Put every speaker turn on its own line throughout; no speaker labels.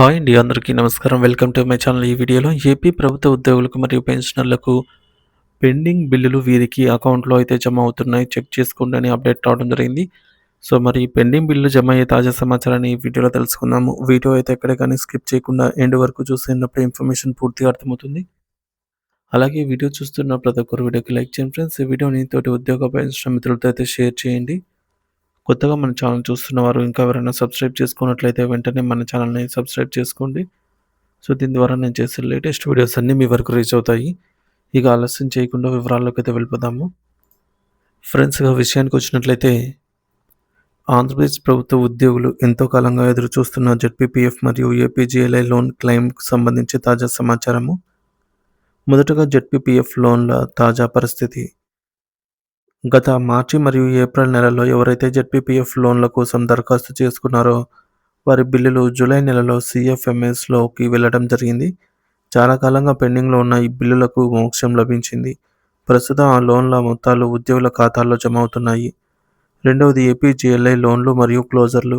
Hi అండి అందరికీ నమస్కారం. Welcome to my channel. ఈ వీడియోలో ఏపీ ప్రభుత్వ ఉద్యోగులకు మరియు పెన్షనర్లకు పెండింగ్ బిల్లులు వీరికి అకౌంట్లో అయితే జమ అవుతున్నాయి. చెక్ చేసుకోండి అని అప్డేట్ రావడం జరిగింది. సో మరి పెండింగ్ బిల్లు జమ అయ్యే తాజా సమాచారాన్ని ఈ వీడియోలో తెలుసుకుందాము. వీడియో అయితే ఎక్కడ కానీ స్కిప్ చేయకుండా ఎండ్ వరకు చూసినప్పుడు ఇన్ఫర్మేషన్ పూర్తిగా అర్థమవుతుంది. అలాగే వీడియో చూస్తున్న ప్రతి ఒక్కరు వీడియోకి లైక్ చేయండి ఫ్రెండ్స్. ఈ వీడియోని తోటి ఉద్యోగ పెన్షన్ మిత్రులతో అయితే షేర్ చేయండి. కొత్తగా మన ఛానల్ చూస్తున్న వారు ఇంకా ఎవరైనా సబ్స్క్రైబ్ చేసుకున్నట్లయితే వెంటనే మన ఛానల్ని సబ్స్క్రైబ్ చేసుకోండి. సో దీని ద్వారా నేను చేసే లేటెస్ట్ వీడియోస్ అన్నీ మీ వరకు రీచ్ అవుతాయి. ఇక ఆలస్యం చేయకుండా వివరాల్లోకి అయితే వెళ్ళిపోదాము. ఫ్రెండ్స్గా విషయానికి వచ్చినట్లయితే ఆంధ్రప్రదేశ్ ప్రభుత్వ ఉద్యోగులు ఎంతో కాలంగా ఎదురు చూస్తున్న జెడ్పీపీఎఫ్ మరియు ఏపీజీఎల్ఐ లోన్ క్లెయిమ్కు సంబంధించి తాజా సమాచారము. మొదటగా జెడ్పీపీఎఫ్ లోన్ల తాజా పరిస్థితి గత మార్చి మరియు ఏప్రిల్ నెలలో ఎవరైతే జెడ్పీపీఎఫ్ లోన్ల కోసం దరఖాస్తు చేసుకున్నారో వారి బిల్లులు జూలై నెలలో సిఎఫ్ఎంఎస్లోకి వెళ్ళడం జరిగింది. చాలా కాలంగా పెండింగ్లో ఉన్న ఈ బిల్లులకు మోక్షం లభించింది. ప్రస్తుతం ఆ లోన్ల మొత్తాలు ఉద్యోగుల ఖాతాల్లో జమ అవుతున్నాయి. రెండవది ఏపీజీఎల్ఐ లోన్లు మరియు క్లోజర్లు.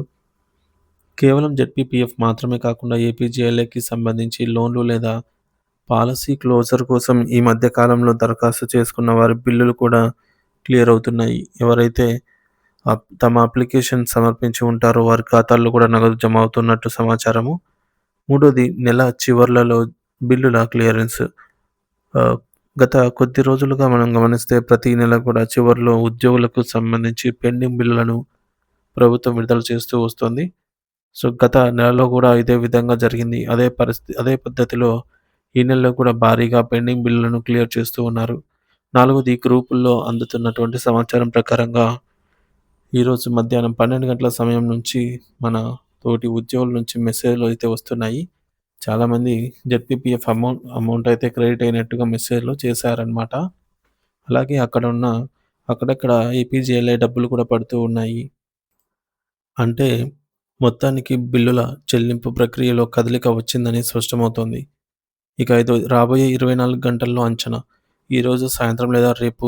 కేవలం జెడ్పీపీఎఫ్ మాత్రమే కాకుండా ఏపీజీఎల్ఐకి సంబంధించి లోన్లు లేదా పాలసీ క్లోజర్ కోసం ఈ మధ్య కాలంలో దరఖాస్తు చేసుకున్న వారి బిల్లులు కూడా క్లియర్ అవుతున్నాయి. ఎవరైతే తమ అప్లికేషన్ సమర్పించి ఉంటారో వారి ఖాతాల్లో కూడా నగదు జమ అవుతున్నట్టు సమాచారము. మూడోది నెల చివర్లలో బిల్లుల క్లియరెన్స్. గత కొద్ది రోజులుగా మనం గమనిస్తే ప్రతి నెల కూడా చివరిలో ఉద్యోగులకు సంబంధించి పెండింగ్ బిల్లులను ప్రభుత్వం విడుదల చేస్తూ వస్తుంది. సో గత నెలలో కూడా ఇదే విధంగా జరిగింది. అదే పరిస్థితి అదే పద్ధతిలో ఈ నెలలో కూడా భారీగా పెండింగ్ బిల్లులను క్లియర్ చేస్తూ ఉన్నారు. నాలుగోది గ్రూపుల్లో అందుతున్నటువంటి సమాచారం ప్రకారంగా ఈరోజు మధ్యాహ్నం పన్నెండు గంటల సమయం నుంచి మన తోటి ఉద్యోగుల నుంచి మెసేజ్లు అయితే వస్తున్నాయి. చాలామంది జెడ్పీపీఎఫ్ అమౌంట్ అమౌంట్ అయితే క్రెడిట్ అయినట్టుగా మెసేజ్లు చేశారనమాట అలాగే అక్కడ ఉన్న అక్కడక్కడ ఏపీజీఎల్ఐ డబ్బులు కూడా పడుతూ ఉన్నాయి. అంటే మొత్తానికి బిల్లుల చెల్లింపు ప్రక్రియలో కదలిక వచ్చిందని స్పష్టమవుతోంది. ఇక ఐదు రాబోయే ఇరవై నాలుగు గంటల్లో అంచనా ఈరోజు సాయంత్రం లేదా రేపు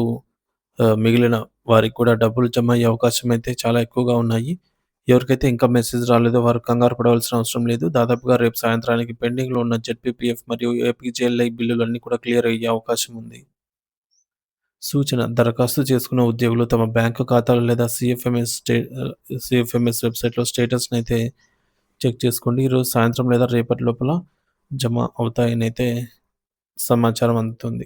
మిగిలిన వారికి కూడా డబ్బులు జమ అయ్యే అవకాశం అయితే చాలా ఎక్కువగా ఉన్నాయి. ఎవరికైతే ఇంకా మెసేజ్ రాలేదో వారు కంగారు పడవలసిన అవసరం లేదు. దాదాపుగా రేపు సాయంత్రానికి పెండింగ్లో ఉన్న జెడ్పీపీఎఫ్ మరియు ఏపీజేఎల్ఐ బిల్లులన్నీ కూడా క్లియర్ అయ్యే అవకాశం ఉంది. సూచన దరఖాస్తు చేసుకున్న ఉద్యోగులు తమ బ్యాంకు ఖాతాలు లేదా సిఎఫ్ఎంఎస్ స్టే సిఎఫ్ఎంఎస్ వెబ్సైట్లో స్టేటస్ని అయితే చెక్ చేసుకోండి. ఈరోజు సాయంత్రం లేదా రేపటి లోపల జమ అవుతాయని అయితే సమాచారం అందుతుంది.